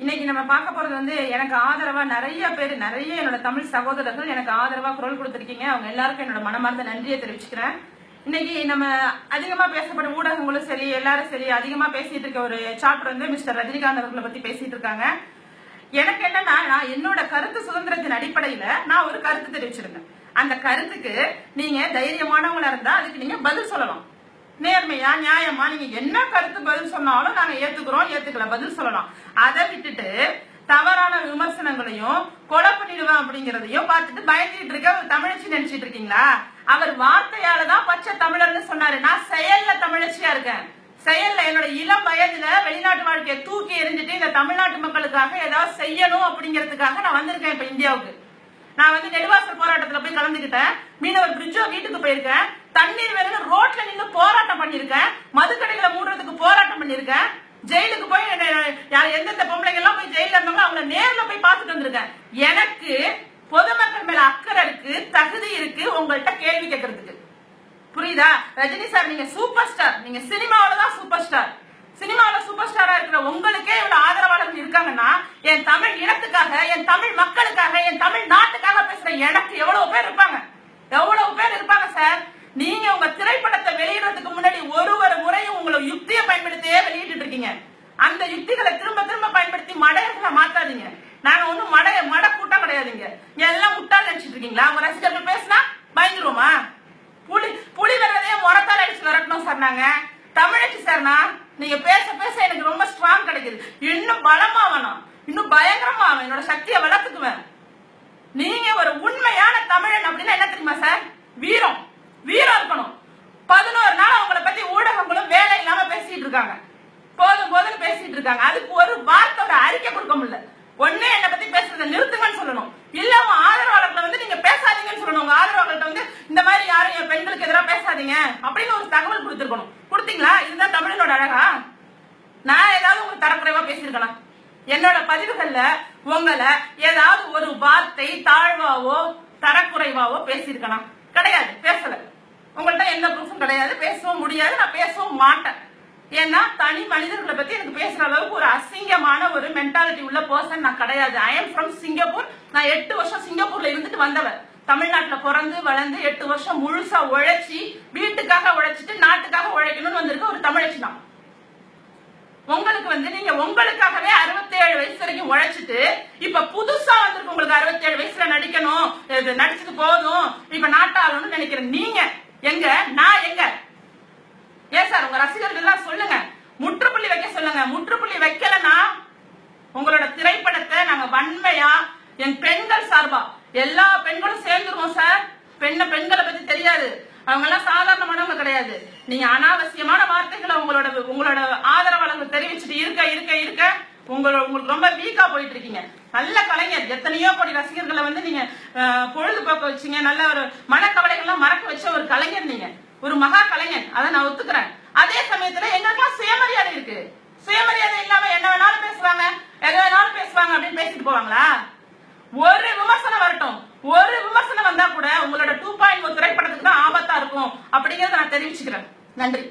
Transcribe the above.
இன்னைக்கு நம்ம பார்க்க போறது வந்து எனக்கு ஆதரவா நிறைய பேர் நிறைய என்னோட தமிழ் சகோதரர்கள் எனக்கு ஆதரவா குரல் கொடுத்துருக்கீங்க. அவங்க எல்லாருக்கும் என்னோட மனமார்ந்த நன்றியை தெரிவிச்சுக்கிறேன். இன்னைக்கு நம்ம அதிகமா பேசப்படும் ஊடகங்களும் சரி எல்லாரும் சரி அதிகமா பேசிட்டு இருக்க ஒரு சாப்டர் வந்து மிஸ்டர் ரஜினிகாந்த் அவர்களை பத்தி பேசிட்டு இருக்காங்க. எனக்கு என்னன்னா நான் என்னோட கருத்து சுதந்திரத்தின் அடிப்படையில நான் ஒரு கருத்து தெரிவிச்சிருந்தேன். அந்த கருத்துக்கு நீங்க தைரியமானவங்களா இருந்தா அதுக்கு நீங்க பதில் சொல்லலாம். நேர்மையா நியாயமா நீங்க என்ன கருத்து பதில் சொன்னாலும் நாங்க ஏத்துக்கிறோம் ஏத்துக்கல பதில் சொல்லலாம். அதை விட்டுட்டு தவறான விமர்சனங்களையும் கொலை பண்ணிடுவேன் அப்படிங்கறதையும் பார்த்துட்டு பயந்துட்டு இருக்க தமிழச்சி நினைச்சிட்டு இருக்கீங்களா? அவர் வார்த்தையால தான் பச்சை தமிழர்னு சொன்னாரு. நான் செயல்ல தமிழச்சியா இருக்கேன். செயல்ல என்னோட இளம் வயதுல வெளிநாட்டு வாழ்க்கையை தூக்கி எரிஞ்சிட்டு இந்த தமிழ்நாட்டு மக்களுக்காக ஏதாவது செய்யணும் அப்படிங்கிறதுக்காக நான் வந்திருக்கேன் இப்ப இந்தியாவுக்கு. நான் வந்து நெடுவாசல் போராட்டத்துல போய் கலந்துகிட்டேன். மீனவர் பிரிட்ஜோ வீட்டுக்கு போயிருக்கேன். தண்ணீர் வேணும்னு ரோட்ல நின்று போராட்டம் பண்ணிருக்கேன் மதுக்கடைகளை மூடுறதுக்கு போராட்டம் பண்ணிருக்கேன் ஜெயிலுக்கு போய் என்ன- எந்தெந்த பொம்பளைங்க எல்லாம் போய் ஜெயில இருந்தாங்களோ அவங்கள நேர்ல போய் பார்த்துட்டு வந்திருக்கேன். எனக்கு பொதுமக்கள் மேல அக்கறை இருக்கு தகுதி இருக்கு உங்கள்கிட்ட கேள்வி கேட்கறதுக்கு புரியுதா? ரஜினி சார் நீங்க சூப்பர் ஸ்டார் நீங்க சினிமாவில தான் சூப்பர் ஸ்டார் சினிமாவில சூப்பர் ஸ்டாரா இருக்கிற உங்களுக்கே இவ்வளவு ஆதரவாளர்கள் இருக்காங்கன்னா என் தமிழ் இனத்துக்காக என் தமிழ் மக்களுக்காக என் தமிழ் நாட்டுக்காக பேசுற எனக்கு எவ்வளவு பேர் இருப்பாங்க எவ்வளவு பேர் இருப்பாங்க சார் நீங்க உங்க திரைப்படத்தை வெளியிடுறதுக்கு முன்னாடி ஒரு ஒரு முறையும் உங்களை யுக்தியை பயன்படுத்தியே வெளியிட்டு இருக்கீங்க. அந்த யுக்திகளை திரும்ப திரும்ப பயன்படுத்தி மடையர்களை மாத்தாதீங்க. நாங்க ஒண்ணும் மடைய மட கூட்டம் கிடையாதுங்க எல்லாம் முட்டாள் நினைச்சிட்டு இருக்கீங்களா? உங்க ரசிகர்கள் பேசினா பயந்துருவோமா? புலி புலி வர்றதே முறத்தால் அடிச்சு விரட்டணும் சார் நாங்க. தமிழச்சி சார்னா நீங்க பேச பேச எனக்கு ரொம்ப ஸ்ட்ராங் கிடைக்குது. இன்னும் பலமா வேணும் இன்னும் பயங்கரமா ஆகும் என்னோட சக்தியை வளர்த்துக்குவேன். நீங்க ஒரு உண்மையான தமிழன் அப்படின்னா என்ன தெரியுமா சார் வீரம் வீரம் இருக்கணும் பதினோரு நாள் அவங்கள பத்தி ஊடகங்களும் வேலை இல்லாம பேசிட்டு இருக்காங்க போதும் போதும் பேசிட்டு இருக்காங்க. அதுக்கு ஒரு வார்த்தை ஒரு அறிக்கை கொடுக்க முடியல. ஒண்ணு என்ன பத்தி பேசுறதை நிறுத்துங்கன்னு சொல்லணும். இல்ல உங்க ஆதரவாளர்களை வந்து நீங்க பேசாதீங்கன்னு சொல்லணும். உங்க ஆதரவாளர்கள்ட்ட வந்து இந்த மாதிரி யாரும் என் பெண்களுக்கு எதிராக பேசாதீங்க. அப்படின்னு ஒரு தகவல் கொடுத்துருக்கணும். கொடுத்தீங்களா? இதுதான் தமிழனோட அழகா? நான் ஏதாவது உங்களுக்கு தரக்குறைவா பேசியிருக்கலாம். என்னோட பதிவுகள்ல உங்களை ஏதாவது ஒரு வார்த்தை தாழ்வாவோ தரக்குறைவாவோ பேசியிருக்கலாம். கிடையாது. பேசல. உங்கள்ட்ட எந்த ப்ரூஃபும் கிடையாது. பேசவும் முடியாது. நான் பேசவும் மாட்டேன். ஏன்னா தனி மனிதர்களை பத்தி எனக்கு பேசுற அளவுக்கு ஒரு அசிங்கமான ஒரு மென்டாலிட்டி உள்ள பர்சன் நான் கிடையாது. ஐ எம் ஃப்ரம் சிங்கப்பூர் நான் எட்டு வருஷம் சிங்கப்பூர்ல இருந்துட்டு வந்தவன். தமிழ்நாட்டுல பிறந்து வளர்ந்து எட்டு வருஷம் முழுசா உழைச்சி வீட்டுக்காக உழைச்சிட்டு நாட்டுக்காக உழைக்கணும்னு வந்திருக்க ஒரு தமிழச்சி தான் உங்களுக்கு வந்து நீங்க உங்களுக்காகவே 67 வயசு வரைக்கும் உழைச்சிட்டு இப்ப புதுசா வந்திருக்கு உங்களுக்கு 67 வயசுல நடிக்கணும். இது நடிச்சது போதும். இப்ப நாட்டாளணும்னு நினைக்கிறேன் நீங்க எங்க? நான் எங்க? ஏன் சார் உங்க ரசிகர்கள் சொல்லுங்க. முற்றுப்புள்ளி வைக்க சொல்லுங்க. முற்றுப்புள்ளி வைக்கலன்னா உங்களோட திரைப்படத்தை நாங்க வன்மையா என் பெண்கள் சார்பா எல்லா பெண்களும் சேர்ந்துருவோம் சார். பெண்ண பெண்களை பத்தி தெரியாது. அவங்க எல்லாம் சாதாரணமானவங்க கிடையாது. நீங்க அனாவசியமான வார்த்தைகளை உங்களோட உங்களோட ஆதரவாளர்கள் தெரிவிச்சுட்டு இருக்க இருக்க இருக்க உங்களோட உங்களுக்கு ரொம்ப வீக்கா போயிட்டு இருக்கீங்க. நல்ல கலைஞர். எத்தனையோ கோடி ரசிகர்களை வந்து நீங்க பொழுதுபோக்க வச்சீங்க. நல்ல ஒரு மனக்கவலைகள்லாம் மறக்க வச்ச ஒரு கலைஞர் நீங்க. ஒரு மகா கலைஞன். அதை நான் ஒத்துக்கிறேன். அதே சமயத்துல எங்களுக்கெல்லாம் சுயமரியாதை இருக்கு. சுயமரியாதை இல்லாம என்ன வேணாலும் பேசுவாங்க எது வேணாலும் பேசுவாங்க அப்படின்னு பேசிட்டு போவாங்களா? ஒரு விமர்சனம் வரட்டும். ஒரு விமர்சனம் வந்தா கூட உங்களோட டூ பாயிண்ட் திரைப்படத்துக்கு தான் ஆபத்தா இருக்கும். அப்படிங்கறத நான் தெரிவிச்சுக்கிறேன். நன்றி.